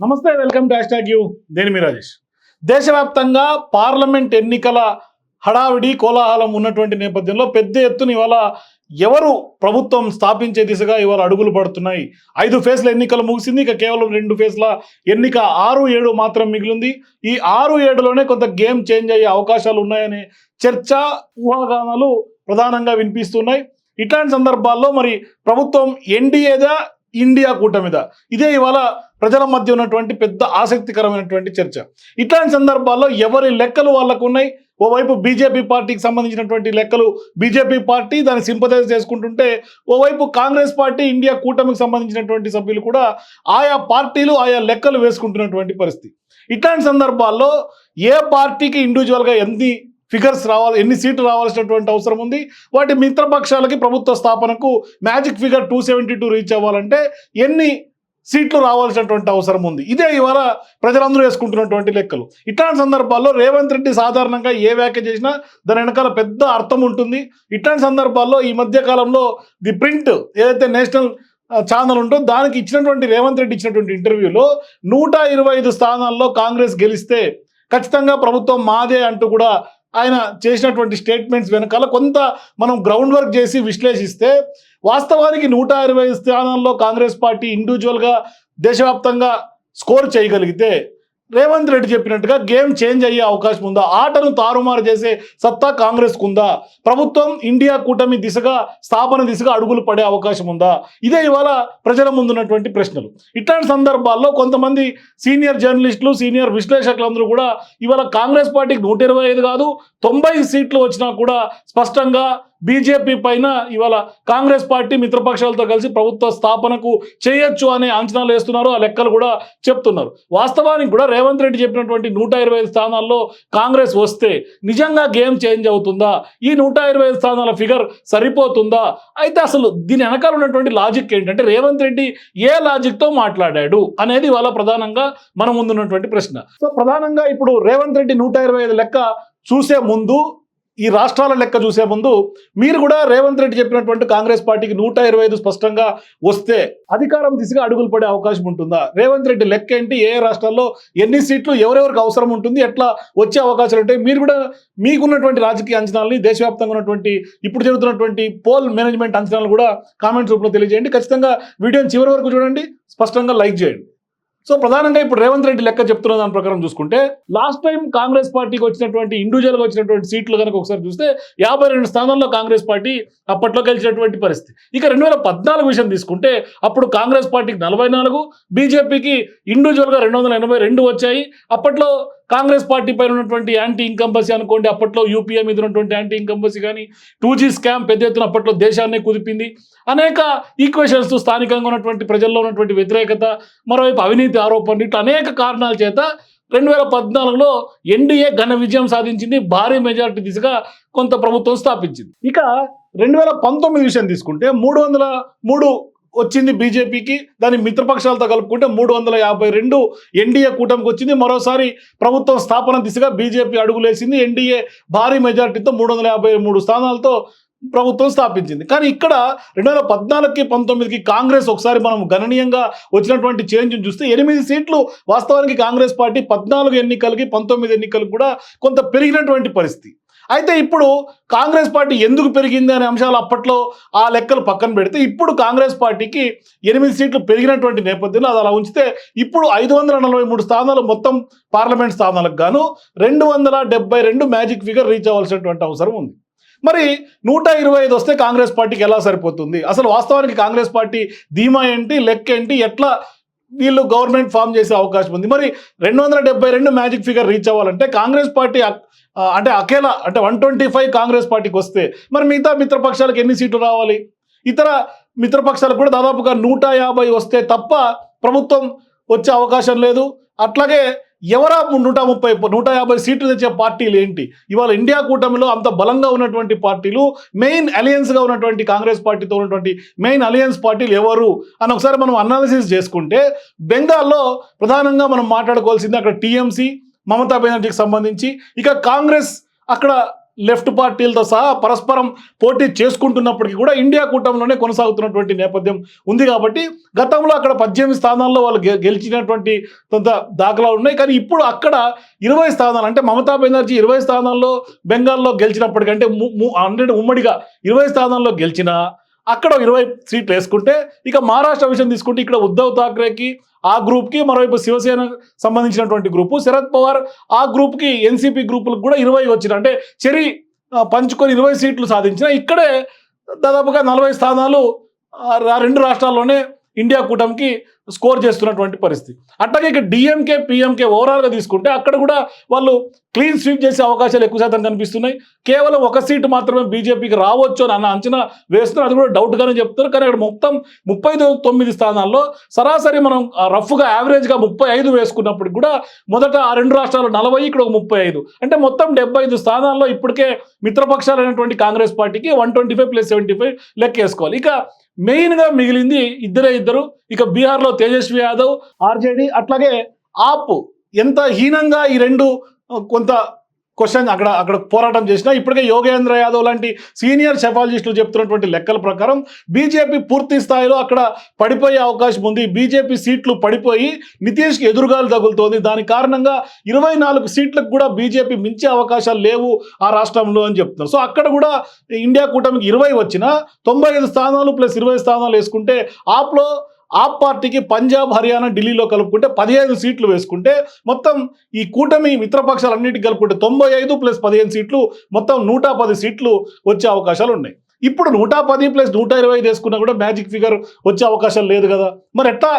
నమస్తే welcome to hash you. నేను మీ రాజేష్. దేశవ్యాప్తంగా పార్లమెంట్ ఎన్నికల హడావిడి కోలాహలం ఉన్నటువంటి నేపథ్యంలో పెద్ద ఎత్తున ఇవాళ ఎవరు ప్రభుత్వం స్థాపించే దిశగా ఇవాళ అడుగులు పడుతున్నాయి. ఐదు ఫేజ్ల ఎన్నికలు ముగిసింది ఇక కేవలం రెండు ఫేజ్ల ఎన్నిక ఆరు ఏడు మాత్రం మిగిలింది. ఈ ఆరు ఏడులోనే కొంత గేమ్ చేంజ్ అయ్యే అవకాశాలు ఉన్నాయనే చర్చ ఊహాగానాలు ప్రధానంగా వినిపిస్తున్నాయి. ఇట్లాంటి సందర్భాల్లో మరి ప్రభుత్వం ఎన్డీఏదా ఇండియా కూటమిద. ఇదే ఇవాళ ప్రజల మధ్య ఉన్నటువంటి పెద్ద ఆసక్తికరమైనటువంటి చర్చ. ఇట్లాంటి సందర్భాల్లో ఎవరి లెక్కలు వాళ్ళకు ఉన్నాయి ఓవైపు బీజేపీ పార్టీకి సంబంధించినటువంటి లెక్కలు బీజేపీ పార్టీ దాన్ని సింపథైజ్ చేసుకుంటుంటే ఓవైపు కాంగ్రెస్ పార్టీ ఇండియా కూటమికి సంబంధించినటువంటి సభ్యులు కూడా ఆయా పార్టీలు ఆయా లెక్కలు వేసుకుంటున్నటువంటి పరిస్థితి. ఇట్లాంటి సందర్భాల్లో ఏ పార్టీకి ఇండివిజువల్గా ఎన్ని ఫిగర్స్ రావాలి ఎన్ని సీట్లు రావాల్సినటువంటి అవసరం ఉంది. వాటి మిత్రపక్షాలకి ప్రభుత్వ స్థాపనకు magic figure two seventy two reach అవ్వాలంటే ఎన్ని సీట్లు రావాల్సినటువంటి అవసరం ఉంది. ఇదే ఇవాళ ప్రజలందరూ వేసుకుంటున్నటువంటి లెక్కలు. ఇట్లాంటి సందర్భాల్లో రేవంత్ రెడ్డి సాధారణంగా ఏ వ్యాఖ్య చేసినా దాని వెనకాల పెద్ద అర్థం ఉంటుంది. ఇట్లాంటి సందర్భాల్లో ఈ మధ్య కాలంలో ది ప్రింట్ ఏదైతే నేషనల్ ఛానల్ ఉంటో దానికి ఇచ్చినటువంటి రేవంత్ రెడ్డి ఇచ్చినటువంటి ఇంటర్వ్యూలో నూట ఇరవై ఐదు స్థానాల్లో కాంగ్రెస్ గెలిస్తే ఖచ్చితంగా ప్రభుత్వం మాదే అంటూ కూడా ఆయన చేసినటువంటి స్టేట్మెంట్స్ వెనకాల కొంత మనం గ్రౌండ్ వర్క్ చేసి విశ్లేషిస్తే వాస్తవానికి నూట ఇరవై స్థానాల్లో కాంగ్రెస్ పార్టీ ఇండివిజువల్గా దేశవ్యాప్తంగా స్కోర్ చేయగలిగితే రేవంత్ రెడ్డి చెప్పినట్టుగా గేమ్ చేంజ్ అయ్యే అవకాశం ఉందా? ఆటను తారుమారు చేసే సత్తా కాంగ్రెస్కు ఉందా? ప్రభుత్వం ఇండియా కూటమి దిశగా స్థాపన దిశగా అడుగులు పడే అవకాశం ఉందా? ఇదే ఇవాళ ప్రజల ముందున్నటువంటి ప్రశ్నలు. ఇట్లాంటి సందర్భాల్లో కొంతమంది సీనియర్ జర్నలిస్టులు సీనియర్ విశ్లేషకులందరూ కూడా ఇవాళ కాంగ్రెస్ పార్టీకి నూట కాదు తొంభై సీట్లు వచ్చినా కూడా స్పష్టంగా బీజేపీ పైన ఇవాళ కాంగ్రెస్ పార్టీ మిత్రపక్షాలతో కలిసి ప్రభుత్వ స్థాపనకు చేయొచ్చు అనే అంచనాలు వేస్తున్నారు. ఆ లెక్కలు కూడా చెప్తున్నారు. వాస్తవానికి కూడా రేవంత్ రెడ్డి చెప్పినటువంటి నూట ఇరవై ఐదు స్థానాల్లో కాంగ్రెస్ వస్తే నిజంగా గేమ్ చేంజ్ అవుతుందా? ఈ నూట ఇరవై ఐదు స్థానాల ఫిగర్ సరిపోతుందా? అయితే అసలు దీని వెనకాల ఉన్నటువంటి లాజిక్ ఏంటంటే రేవంత్ రెడ్డి ఏ లాజిక్తో మాట్లాడాడు అనేది ఇవాళ ప్రధానంగా మన ముందున్నటువంటి ప్రశ్న. సో ప్రధానంగా ఇప్పుడు రేవంత్ రెడ్డి నూట ఇరవై ఐదు లెక్క చూసే ముందు ఈ రాష్ట్రాల లెక్క చూసే ముందు మీరు కూడా రేవంత్ రెడ్డి చెప్పినటువంటి కాంగ్రెస్ పార్టీకి నూట ఇరవై ఐదు స్పష్టంగా వస్తే అధికారం దిశగా అడుగులు పడే అవకాశం ఉంటుందా? రేవంత్ రెడ్డి లెక్క ఏంటి? ఏ ఏ రాష్ట్రాల్లో ఎన్ని సీట్లు ఎవరెవరికి అవసరం ఉంటుంది? ఎట్లా వచ్చే అవకాశాలు ఉంటాయి? మీరు కూడా మీకున్నటువంటి రాజకీయ అంచనాలని దేశవ్యాప్తంగా ఉన్నటువంటి ఇప్పుడు జరుగుతున్నటువంటి పోల్ మేనేజ్మెంట్ అంచనాలు కూడా కామెంట్స్ రూపంలో తెలియజేయండి. ఖచ్చితంగా వీడియోని చివరి వరకు చూడండి. స్పష్టంగా లైక్ చేయండి. సో ప్రధానంగా ఇప్పుడు రేవంత్ రెడ్డి లెక్క చెప్తున్న దాని ప్రకారం చూసుకుంటే లాస్ట్ టైం కాంగ్రెస్ పార్టీకి వచ్చినటువంటి ఇండివిజువల్గా వచ్చినటువంటి సీట్లు కనుక ఒకసారి చూస్తే యాభై రెండు స్థానాల్లో కాంగ్రెస్ పార్టీ అప్పట్లో గెలిచినటువంటి పరిస్థితి. ఇక రెండు వేల పద్నాలుగు విషయం తీసుకుంటే అప్పుడు కాంగ్రెస్ పార్టీకి నలభై నాలుగు బీజేపీకి ఇండివిజువల్గా రెండు వందల ఎనభై రెండు వచ్చాయి. అప్పట్లో కాంగ్రెస్ పార్టీ పైన ఉన్నటువంటి యాంటీ ఇంకంబసీ అనుకోండి అప్పట్లో యూపీఏ మీద ఉన్నటువంటి యాంటీ ఇంకంబసీ కానీ టూ జీ స్కామ్ పెద్ద ఎత్తున అప్పట్లో దేశాన్ని కుదిపింది. అనేక ఈక్వేషన్స్ స్థానికంగా ఉన్నటువంటి ప్రజల్లో ఉన్నటువంటి వ్యతిరేకత మరోవైపు అవినీతి ఆరోపణలు ఇట్లా అనేక కారణాల చేత రెండు వేల పద్నాలుగులో ఎన్డీఏ ఘన విజయం సాధించింది భారీ మెజారిటీ దిశగా కొంత ప్రభుత్వం స్థాపించింది. ఇక రెండు వేల పంతొమ్మిది విషయం తీసుకుంటే మూడు వందల మూడు వచ్చింది బీజేపీకి దాని మిత్రపక్షాలతో కలుపుకుంటే మూడు వందల యాభై రెండు ఎన్డీఏ కూటమికి వచ్చింది. మరోసారి ప్రభుత్వం స్థాపన దిశగా బీజేపీ అడుగులేసింది. ఎన్డీఏ భారీ మెజారిటీతో మూడు వందల యాభై మూడు స్థానాలతో ప్రభుత్వం స్థాపించింది. కానీ ఇక్కడ రెండు వేల పద్నాలుగుకి పంతొమ్మిదికి కాంగ్రెస్ ఒకసారి మనం గణనీయంగా వచ్చినటువంటి చేంజ్ చూస్తే ఎనిమిది సీట్లు వాస్తవానికి కాంగ్రెస్ పార్టీ పద్నాలుగు ఎన్నికలకి పంతొమ్మిది ఎన్నికలకు కూడా కొంత పెరిగినటువంటి పరిస్థితి. అయితే ఇప్పుడు కాంగ్రెస్ పార్టీ ఎందుకు పెరిగింది అనే అంశాలు అప్పట్లో ఆ లెక్కలు పక్కన పెడితే ఇప్పుడు కాంగ్రెస్ పార్టీకి ఎనిమిది సీట్లు పెరిగినటువంటి నేపథ్యంలో అది అలా ఉంచితే ఇప్పుడు ఐదు వందల నలభై మూడు స్థానాలు మొత్తం పార్లమెంట్ స్థానాలకు గాను రెండు వందల డెబ్బై రెండు మ్యాజిక్ ఫిగర్ రీచ్ అవ్వాల్సినటువంటి అవసరం ఉంది. మరి నూట ఇరవై ఐదు వస్తే కాంగ్రెస్ పార్టీకి ఎలా సరిపోతుంది? అసలు వాస్తవానికి కాంగ్రెస్ పార్టీ ధీమా ఏంటి లెక్క ఏంటి ఎట్లా వీళ్ళు గవర్నమెంట్ ఫామ్ చేసే అవకాశం ఉంది. మరి రెండు వందల డెబ్బై రెండు మ్యాజిక్ ఫిగర్ రీచ్ అవ్వాలంటే కాంగ్రెస్ పార్టీ అంటే అకేలా అంటే వన్ ట్వంటీ ఫైవ్ కాంగ్రెస్ పార్టీకి వస్తే మరి మిగతా మిత్రపక్షాలకు ఎన్ని సీట్లు రావాలి? ఇతర మిత్రపక్షాలకు కూడా దాదాపుగా నూట యాభై వస్తే తప్ప ప్రభుత్వం వచ్చే అవకాశం లేదు. అట్లాగే ఎవరా నూట ముప్పై నూట యాభై సీట్లు తెచ్చే పార్టీలు ఏంటి? ఇవాళ ఇండియా కూటమిలో అంత బలంగా ఉన్నటువంటి పార్టీలు మెయిన్ అలయన్స్గా ఉన్నటువంటి కాంగ్రెస్ పార్టీతో ఉన్నటువంటి మెయిన్ అలయన్స్ పార్టీలు ఎవరు? అని ఒకసారి మనం అనాలిసిస్ చేసుకుంటే బెంగాల్లో ప్రధానంగా మనం మాట్లాడుకోవాల్సింది అక్కడ టీఎంసీ మమతా బెనర్జీకి సంబంధించి. ఇక కాంగ్రెస్ అక్కడ లెఫ్ట్ పార్టీలతో సహా పరస్పరం పోటీ చేసుకుంటున్నప్పటికీ కూడా ఇండియా కూటమిలోనే కొనసాగుతున్నటువంటి నేపథ్యం ఉంది కాబట్టి గతంలో అక్కడ పద్దెనిమిది స్థానాల్లో వాళ్ళు గె- గెలిచినటువంటి కొంత దాఖలాలు ఉన్నాయి. కానీ ఇప్పుడు అక్కడ ఇరవై స్థానాలు అంటే మమతా బెనర్జీ ఇరవై స్థానాల్లో బెంగాల్లో గెలిచినప్పటికంటే హండ్రెడ్ ఉమ్మడిగా ఇరవై స్థానాల్లో గెలిచినా అక్కడ ఇరవై సీట్లు వేసుకుంటే ఇక మహారాష్ట్ర విషయం తీసుకుంటే ఇక్కడ ఉద్ధవ్ థాక్రేకి ఆ గ్రూప్కి మరోవైపు శివసేన సంబంధించినటువంటి గ్రూపు శరద్ పవార్ ఆ గ్రూప్కి ఎన్సీపీ గ్రూపులకు కూడా ఇరవై వచ్చిన అంటే చెరి పంచుకొని ఇరవై సీట్లు సాధించిన ఇక్కడే దాదాపుగా నలభై స్థానాలు రా- రెండు రాష్ట్రాల్లోనే ఇండియా కూటమికి స్కోర్ చేస్తున్నటువంటి పరిస్థితి. అట్లాగే ఇక డిఎంకే పిఎంకే ఓవరాల్గా తీసుకుంటే అక్కడ కూడా వాళ్ళు క్లీన్ స్వీప్ చేసే అవకాశాలు ఎక్కువ శాతం కనిపిస్తున్నాయి. కేవలం ఒక సీటు మాత్రమే బీజేపీకి రావచ్చు అని అన్న అంచనా వేస్తున్నారు. అది కూడా డౌట్గానే చెప్తున్నారు. కానీ అక్కడ మొత్తం ముప్పై తొమ్మిది స్థానాల్లో సరాసరి మనం రఫ్గా యావరేజ్గా ముప్పై ఐదు వేసుకున్నప్పుడు కూడా మొదట ఆ రెండు రాష్ట్రాలు నలభై ఇక్కడ ఒక ముప్పై ఐదు. అంటే మొత్తం డెబ్బై ఐదు స్థానాల్లో ఇప్పటికే మిత్రపక్షాలైనటువంటి కాంగ్రెస్ పార్టీకి one twenty five plus seventy five లెక్కేసుకోవాలి. ఇక మెయిన్గా మిగిలింది ఇద్దరే ఇద్దరు. ఇక బీహార్లో తేజస్వి యాదవ్ ఆర్జేడి అట్లాగే ఆప్ ఎంత హీనంగా ఈ రెండు కొంత క్వశ్చన్ అక్కడ అక్కడ పోరాటం చేసినా ఇప్పటికే యోగేంద్ర యాదవ్ లాంటి సీనియర్ సెఫాలజిస్టులు చెప్తున్నటువంటి లెక్కల ప్రకారం బీజేపీ పూర్తి స్థాయిలో అక్కడ పడిపోయే అవకాశం ఉంది. బీజేపీ సీట్లు పడిపోయి నితీష్కి ఎదురుగాలు తగులుతోంది. దాని కారణంగా ఇరవై నాలుగు సీట్లకు కూడా బీజేపీ మించే అవకాశాలు లేవు ఆ రాష్ట్రంలో అని చెప్తున్నారు. సో అక్కడ కూడా ఇండియా కూటమికి ఇరవై వచ్చిన తొంభై ఐదు స్థానాలు ప్లస్ ఇరవై స్థానాలు వేసుకుంటే ఆప్లో ఆ పార్టీకి పంజాబ్ హర్యానా ఢిల్లీలో కలుపుకుంటే పదిహేను సీట్లు వేసుకుంటే మొత్తం ఈ కూటమి మిత్రపక్షాలన్నిటికీ కలుపుకుంటే తొంభై ఐదు ప్లస్ పదిహేను సీట్లు మొత్తం నూట పది సీట్లు వచ్చే అవకాశాలు ఉన్నాయి. ఇప్పుడు నూట పది ప్లస్ నూట ఇరవై ఐదు వేసుకున్నా కూడా మ్యాజిక్ ఫిగర్ వచ్చే అవకాశాలు లేదు కదా. మరి ఎట్లా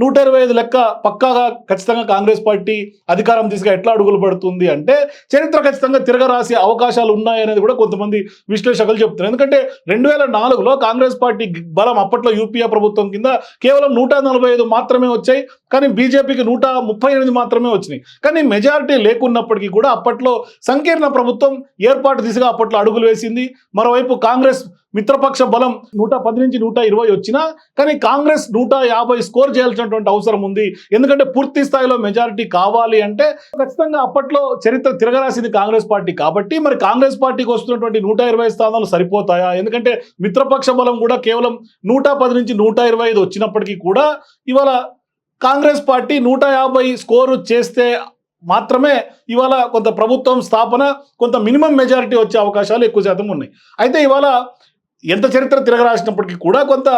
నూట ఇరవై ఐదు లెక్క పక్కాగా ఖచ్చితంగా కాంగ్రెస్ పార్టీ అధికారం తీసుకు ఎట్లా అడుగులు పడుతుంది అంటే చరిత్ర ఖచ్చితంగా తిరగరాసే అవకాశాలు ఉన్నాయనేది కూడా కొంతమంది విశ్లేషకులు చెప్తున్నారు. ఎందుకంటే రెండు వేల నాలుగులో కాంగ్రెస్ పార్టీ బలం అప్పట్లో యూపీఏ ప్రభుత్వం కింద కేవలం నూట నలభై ఐదు మాత్రమే వచ్చాయి కానీ బీజేపీకి నూట ముప్పై ఎనిమిది మాత్రమే వచ్చినాయి. కానీ మెజారిటీ లేకున్నప్పటికీ కూడా అప్పట్లో సంకీర్ణ ప్రభుత్వం ఏర్పాటు దిశగా అప్పట్లో అడుగులు వేసింది. మరోవైపు కాంగ్రెస్ మిత్రపక్ష బలం నూట పది నుంచి నూట ఇరవై వచ్చినా కానీ కాంగ్రెస్ నూట యాభై స్కోర్ చేయాల్సినటువంటి అవసరం ఉంది. ఎందుకంటే పూర్తి స్థాయిలో మెజారిటీ కావాలి అంటే ఖచ్చితంగా అప్పట్లో చరిత్ర తిరగరాసింది కాంగ్రెస్ పార్టీ కాబట్టి మరి కాంగ్రెస్ పార్టీకి వస్తున్నటువంటి నూట ఇరవై స్థానాలు సరిపోతాయా? ఎందుకంటే మిత్రపక్ష బలం కూడా కేవలం నూట పది నుంచి నూట ఇరవై ఐదు వచ్చినప్పటికీ కూడా ఇవాళ కాంగ్రెస్ పార్టీ నూట యాభై స్కోరు చేస్తే మాత్రమే ఇవాళ కొంత ప్రభుత్వం స్థాపన కొంత మినిమం మెజారిటీ వచ్చే అవకాశాలు ఎక్కువ శాతం ఉన్నాయి. అయితే ఇవాళ ఎంత చరిత్ర తిరగరాసినప్పటికీ కూడా కొంత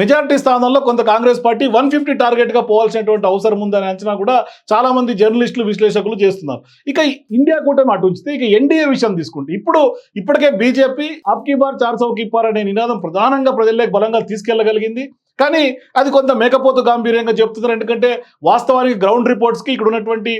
మెజారిటీ స్థానంలో కొంత కాంగ్రెస్ పార్టీ వన్ ఫిఫ్టీ టార్గెట్గా పోవాల్సినటువంటి అవసరం ఉందనే అంచనా కూడా చాలా మంది జర్నలిస్టులు విశ్లేషకులు చేస్తున్నారు. ఇక ఇండియా కూటమి అటు ఉంచితే ఇక ఎన్డీఏ విషయం తీసుకుంటే ఇప్పుడు ఇప్పటికే బీజేపీ అబ్కీ బార్ చార్ సౌ అనే నినాదం ప్రధానంగా ప్రజల్లోకి బలంగా తీసుకెళ్ళగలిగింది. కానీ అది కొంత మేకపోతు గాంభీర్యంగా చెప్తున్నారు. ఎందుకంటే వాస్తవానికి గ్రౌండ్ రిపోర్ట్స్కి ఇక్కడ ఉన్నటువంటి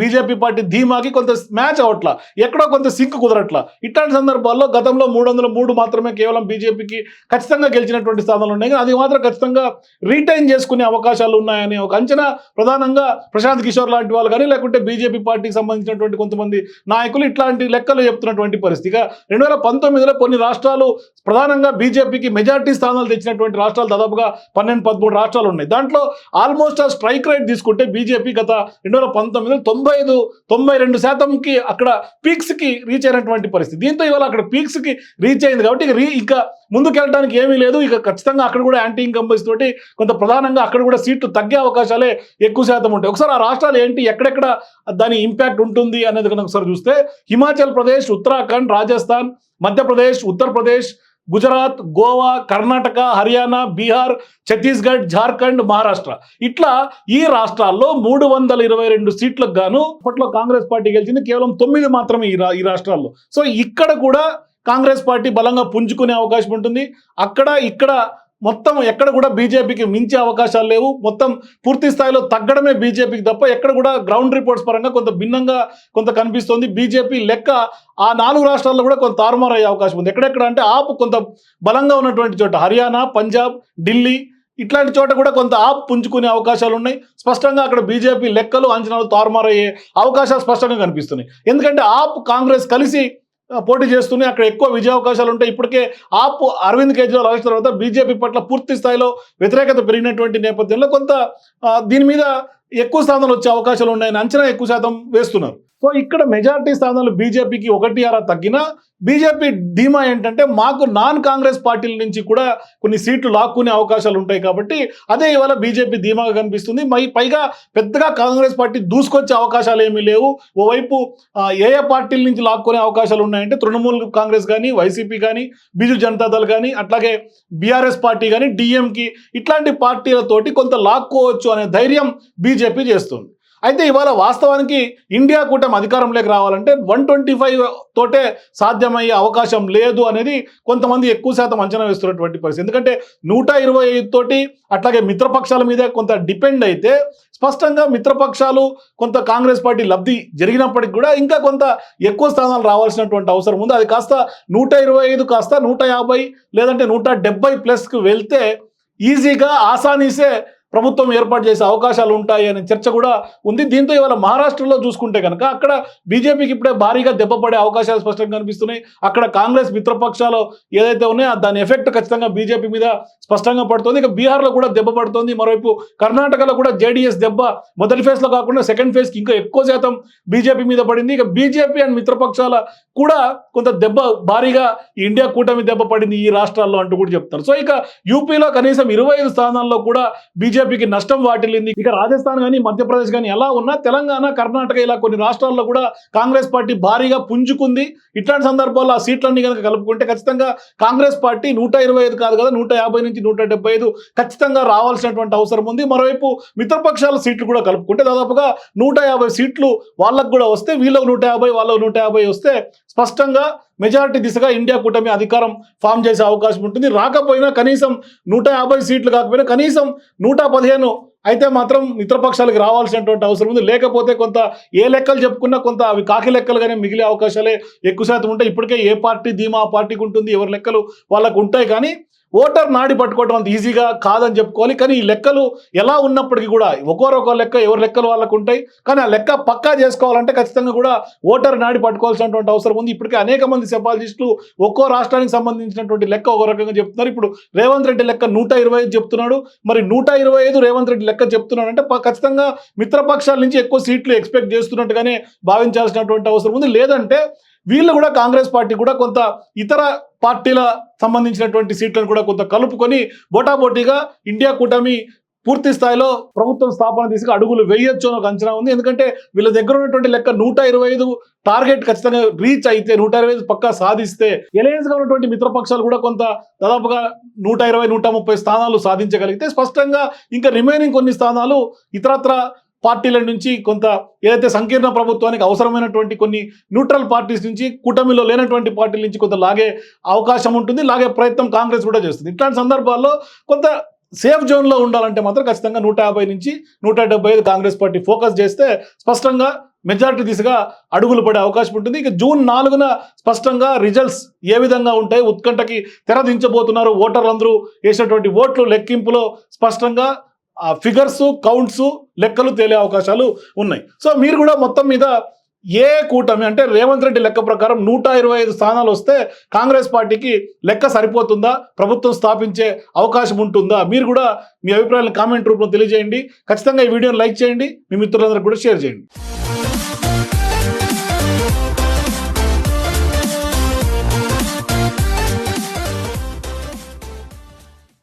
బీజేపీ పార్టీ ధీమాకి కొంత మ్యాచ్ అవట్లా ఎక్కడో కొంత సింక్ కుదరట్లా. ఇట్లాంటి సందర్భాల్లో గతంలో మూడు వందల మూడు మాత్రమే కేవలం బీజేపీకి ఖచ్చితంగా గెలిచినటువంటి స్థానాలు ఉన్నాయి. కానీ అది మాత్రం ఖచ్చితంగా రీటైన్ చేసుకునే అవకాశాలు ఉన్నాయని ఒక అంచనా ప్రధానంగా ప్రశాంత్ కిషోర్ లాంటి వాళ్ళు కానీ లేకుంటే బీజేపీ పార్టీకి సంబంధించినటువంటి కొంతమంది నాయకులు ఇట్లాంటి లెక్కలు చెప్తున్నటువంటి పరిస్థితి. రెండు వేల పంతొమ్మిదిలో కొన్ని రాష్ట్రాలు ప్రధానంగా బీజేపీకి మెజార్టీ స్థానాలు తెచ్చినటువంటి రాష్ట్రాలు దాదాపుగా పన్నెండు పదమూడు రాష్ట్రాలు ఉన్నాయి. దాంట్లో ఆల్మోస్ట్ ఆ స్ట్రైక్ రేట్ తీసుకుంటే బీజేపీ గత రెండు వేల పంతొమ్మిదిలో తొంభై ఐదు తొంభై రెండు శాతంకి అక్కడ పీక్స్కి రీచ్ అయినటువంటి పరిస్థితి. దీంతో ఇవాళ అక్కడ పీక్స్కి రీచ్ అయింది కాబట్టి ఇక రీ ఇంకా ముందుకెళ్ళడానికి ఏమీ లేదు. ఇక ఖచ్చితంగా అక్కడ కూడా యాంటీ ఇన్కంబెన్స్ తోటి కొంత ప్రధానంగా అక్కడ కూడా సీట్లు తగ్గే అవకాశాలే ఎక్కువ శాతం ఉంటాయి. ఒకసారి ఆ రాష్ట్రాలు ఏంటి ఎక్కడెక్కడ దాని ఇంపాక్ట్ ఉంటుంది అనేది కనుక ఒకసారి చూస్తే హిమాచల్ ప్రదేశ్ ఉత్తరాఖండ్ రాజస్థాన్ మధ్యప్రదేశ్ ఉత్తరప్రదేశ్ గుజరాత్ గోవా కర్ణాటక హర్యానా బీహార్ ఛత్తీస్గఢ్ జార్ఖండ్ మహారాష్ట్ర. ఇట్లా ఈ రాష్ట్రాల్లో మూడు వందల ఇరవై రెండు సీట్లకు గాను అప్పట్లో కాంగ్రెస్ పార్టీ గెలిచింది. కేవలం తొమ్మిది మాత్రమే ఈ రా ఈ రాష్ట్రాల్లో. సో ఇక్కడ కూడా కాంగ్రెస్ పార్టీ బలంగా పుంజుకునే అవకాశం ఉంటుంది. అక్కడ ఇక్కడ మొత్తం ఎక్కడ కూడా బీజేపీకి మించే అవకాశాలు లేవు. మొత్తం పూర్తి స్థాయిలో తగ్గడమే బీజేపీకి తప్ప ఎక్కడ కూడా గ్రౌండ్ రిపోర్ట్స్ పరంగా కొంత భిన్నంగా కొంత కనిపిస్తోంది. బీజేపీ లెక్క ఆ నాలుగు రాష్ట్రాల్లో కూడా కొంత తారుమారు అయ్యే అవకాశం ఉంది. ఎక్కడెక్కడ అంటే ఆపు కొంత బలంగా ఉన్నటువంటి చోట హర్యానా పంజాబ్ ఢిల్లీ ఇట్లాంటి చోట కూడా కొంత ఆప్ పుంజుకునే అవకాశాలు ఉన్నాయి. స్పష్టంగా అక్కడ బీజేపీ లెక్కలు అంచనాలు తారుమారయ్యే అవకాశాలు స్పష్టంగా కనిపిస్తున్నాయి. ఎందుకంటే ఆప్ కాంగ్రెస్ కలిసి పోటీ చేస్తున్నాయి అక్కడ ఎక్కువ విజయ అవకాశాలు ఉంటాయి. ఇప్పటికే ఆప్ అరవింద్ కేజ్రీవాల్ అరెస్ట్ తర్వాత బీజేపీ పట్ల పూర్తి స్థాయిలో వ్యతిరేకత పెరిగినటువంటి నేపథ్యంలో కొంత ఆ, దీని మీద ఎక్కువ స్థానాలు వచ్చే అవకాశాలు ఉన్నాయని అంచనా ఎక్కువ శాతం వేస్తున్నారు. సో ఇక్కడ మెజారిటీ స్థానాలు బీజేపీకి ఒకటి అలా తగ్గినా బీజేపీ ధీమా ఏంటంటే మాకు నాన్ కాంగ్రెస్ పార్టీల నుంచి కూడా కొన్ని సీట్లు లాక్కునే అవకాశాలు ఉంటాయి కాబట్టి అదే ఇవాళ బీజేపీ ధీమాగా కనిపిస్తుంది. మై పైగా పెద్దగా కాంగ్రెస్ పార్టీ దూసుకొచ్చే అవకాశాలు ఏమీ లేవు. ఓవైపు ఏ ఏ పార్టీల నుంచి లాక్కునే అవకాశాలు ఉన్నాయంటే తృణమూల్ కాంగ్రెస్ కానీ వైసీపీ కానీ బిజు జనతాదళ్ కానీ అట్లాగే బీఆర్ఎస్ పార్టీ కానీ డిఎంకి ఇట్లాంటి పార్టీలతోటి కొంత లాక్కోవచ్చు అనే ధైర్యం బీజేపీ చేస్తుంది. అయితే ఇవాళ వాస్తవానికి ఇండియా కూటమి అధికారంలోకి రావాలంటే వన్ ట్వంటీ ఫైవ్ తోటే సాధ్యమయ్యే అవకాశం లేదు అనేది కొంతమంది ఎక్కువ శాతం అంచనా వేస్తున్నటువంటి పరిస్థితి. ఎందుకంటే నూట ఇరవై ఐదు తోటి అట్లాగే మిత్రపక్షాల మీద కొంత డిపెండ్ అయితే స్పష్టంగా మిత్రపక్షాలు కొంత కాంగ్రెస్ పార్టీ లబ్ధి జరిగినప్పటికి కూడా ఇంకా కొంత ఎక్కువ స్థానాలు రావాల్సినటువంటి అవసరం ఉంది. అది కాస్త నూట ఇరవై ఐదు కాస్త నూట యాభై లేదంటే నూట డెబ్బై ప్లస్కి వెళ్తే ఈజీగా ఆసానీసే ప్రభుత్వం ఏర్పాటు చేసే అవకాశాలు ఉంటాయి అనే చర్చ కూడా ఉంది. దీంతో ఇవాళ మహారాష్ట్రలో చూసుకుంటే కనుక అక్కడ బీజేపీకి ఇప్పుడే భారీగా దెబ్బపడే అవకాశాలు స్పష్టంగా కనిపిస్తున్నాయి. అక్కడ కాంగ్రెస్ మిత్రపక్షాలు ఏదైతే ఉన్నాయో దాని ఎఫెక్ట్ ఖచ్చితంగా బీజేపీ మీద స్పష్టంగా పడుతుంది. ఇక బీహార్లో కూడా దెబ్బ పడుతుంది. మరోవైపు కర్ణాటకలో కూడా జేడీఎస్ దెబ్బ మొదటి ఫేజ్లో కాకుండా సెకండ్ ఫేజ్కి ఇంకా ఎక్కువ శాతం బీజేపీ మీద పడింది. ఇక బీజేపీ అండ్ మిత్రపక్షాల కూడా కొంత దెబ్బ భారీగా ఈ ఇండియా కూటమి దెబ్బ పడింది ఈ రాష్ట్రాల్లో అంటూ కూడా చెప్తారు. సో ఇక యూపీలో కనీసం ఇరవై ఐదు స్థానాల్లో కూడా బీజేపీకి నష్టం వాటిల్లింది. ఇక రాజస్థాన్ కానీ మధ్యప్రదేశ్ కానీ ఎలా ఉన్నా తెలంగాణ కర్ణాటక ఇలా కొన్ని రాష్ట్రాల్లో కూడా కాంగ్రెస్ పార్టీ భారీగా పుంజుకుంది. ఇట్లాంటి సందర్భాల్లో ఆ సీట్లన్నీ కనుక కలుపుకుంటే ఖచ్చితంగా కాంగ్రెస్ పార్టీ నూట ఇరవై ఐదు కాదు కదా నూట యాభై నుంచి నూట ఐదు ఖచ్చితంగా రావాల్సినటువంటి అవసరం ఉంది. మరోవైపు మిత్రపక్షాల సీట్లు కూడా కలుపుకుంటే దాదాపుగా నూట యాభై సీట్లు వాళ్ళకు కూడా వస్తే వీళ్ళకు నూట యాభై వాళ్ళకు నూట యాభై వస్తే స్పష్టంగా మెజారిటీ దిశగా ఇండియా కూటమి అధికారం ఫామ్ చేసే అవకాశం ఉంటుంది. రాకపోయినా కనీసం నూట యాభై సీట్లు కాకపోయినా కనీసం నూట పదిహేను అయితే మాత్రం మిత్రపక్షాలకు రావాల్సినటువంటి అవసరం ఉంది. లేకపోతే కొంత ఏ లెక్కలు చెప్పుకున్నా కొంత అవి కాకి లెక్కలుగానే మిగిలే అవకాశాలే ఎక్కువ శాతం ఉంటాయి. ఇప్పటికే ఏ పార్టీ ధీమా ఆ పార్టీకి ఉంటుంది. ఎవరి లెక్కలు వాళ్ళకు ఉంటాయి కానీ ఓటర్ నాడి పట్టుకోవడం అంత ఈజీగా కాదని చెప్పుకోవాలి. కానీ ఈ లెక్కలు ఎలా ఉన్నప్పటికీ కూడా ఒక్కొరొక్క లెక్క ఎవరి లెక్కలు వాళ్ళకు ఉంటాయి. కానీ ఆ లెక్క పక్కా చేసుకోవాలంటే ఖచ్చితంగా కూడా ఓటర్ నాడి పట్టుకోవాల్సినటువంటి అవసరం ఉంది. ఇప్పటికే అనేక మంది సెపాలజిస్టులు ఒక్కో రాష్ట్రానికి సంబంధించినటువంటి లెక్క ఒక రకంగా చెప్తున్నారు. ఇప్పుడు రేవంత్ రెడ్డి లెక్క నూట ఇరవై ఐదు చెప్తున్నాడు. మరి నూట ఇరవై ఐదు రేవంత్ రెడ్డి లెక్క చెప్తున్నాడు అంటే ఖచ్చితంగా మిత్రపక్షాల నుంచి ఎక్కువ సీట్లు ఎక్స్పెక్ట్ చేస్తున్నట్టుగానే భావించాల్సినటువంటి అవసరం ఉంది. లేదంటే వీళ్ళు కూడా కాంగ్రెస్ పార్టీ కూడా కొంత ఇతర పార్టీల సంబంధించినటువంటి సీట్లను కూడా కొంత కలుపుకొని బోటాబోటీగా ఇండియా కూటమి పూర్తి స్థాయిలో ప్రభుత్వం స్థాపన తీసుకు అడుగులు వేయొచ్చు అని ఒక అంచనా ఉంది. ఎందుకంటే వీళ్ళ దగ్గర ఉన్నటువంటి లెక్క నూట ఇరవై ఐదు టార్గెట్ ఖచ్చితంగా రీచ్ అయితే నూట ఇరవై ఐదు పక్కా సాధిస్తే ఎలయన్స్గా ఉన్నటువంటి మిత్రపక్షాలు కూడా కొంత దాదాపుగా నూట ఇరవై నూట ముప్పై స్థానాలు సాధించగలిగితే స్పష్టంగా ఇంకా రిమైనింగ్ కొన్ని స్థానాలు ఇతరత్ర పార్టీల నుంచి కొంత ఏదైతే సంకీర్ణ ప్రభుత్వానికి అవసరమైనటువంటి కొన్ని న్యూట్రల్ పార్టీస్ నుంచి కూటమిలో లేనటువంటి పార్టీల నుంచి కొంత లాగే అవకాశం ఉంటుంది లాగే ప్రయత్నం కాంగ్రెస్ కూడా చేస్తుంది. ఇట్లాంటి సందర్భాల్లో కొంత సేఫ్ జోన్లో ఉండాలంటే మాత్రం ఖచ్చితంగా నూట యాభై నుంచి నూట డెబ్బై ఐదు కాంగ్రెస్ పార్టీ ఫోకస్ చేస్తే స్పష్టంగా మెజారిటీ దిశగా అడుగులు పడే అవకాశం ఉంటుంది. ఇక జూన్ నాలుగున స్పష్టంగా రిజల్ట్స్ ఏ విధంగా ఉంటాయి ఉత్కంఠకి తెరదించబోతున్నారు ఓటర్లందరూ వేసినటువంటి ఓట్లు లెక్కింపులో స్పష్టంగా ఫిగర్స్ కౌంట్స్ లెక్కలు తేలే అవకాశాలు ఉన్నాయి. సో మీరు కూడా మొత్తం మీద ఏ కూటమి అంటే రేవంత్ రెడ్డి లెక్క ప్రకారం నూట ఇరవై ఐదు స్థానాలు వస్తే కాంగ్రెస్ పార్టీకి లెక్క సరిపోతుందా? ప్రభుత్వం స్థాపించే అవకాశం ఉంటుందా? మీరు కూడా మీ అభిప్రాయాలను కామెంట్ రూపంలో తెలియజేయండి. ఖచ్చితంగా ఈ వీడియోని లైక్ చేయండి. మీ మిత్రులందరికీ కూడా షేర్ చేయండి.